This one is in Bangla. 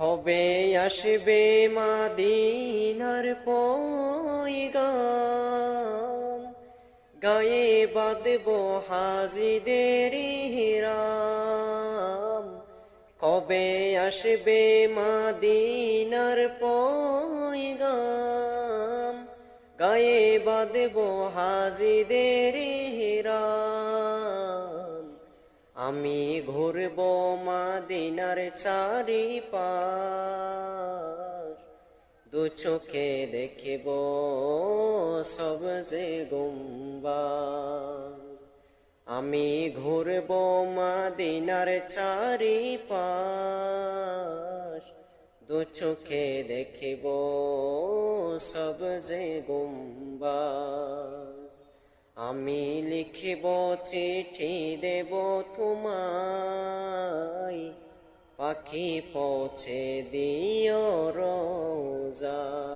কবে আসবে মাদিনার পয়গাম? গায়ে বাঁধব হাজিদের হিরাম কবে আসবে মাদিনার পয়গাম? গায়ে বাঁধব হাজিদের হিরাম আমি ঘুরব মাদিনার চারি দু চোখে দেখিব সব যে গুম্বা আমি ঘুরব মাদিনার চারি দু চোখে দেখিব সব যে গুম্বা আমি লিখিব, চিঠি দেব তোমায় পাখি পৌঁছে দিও রোজা।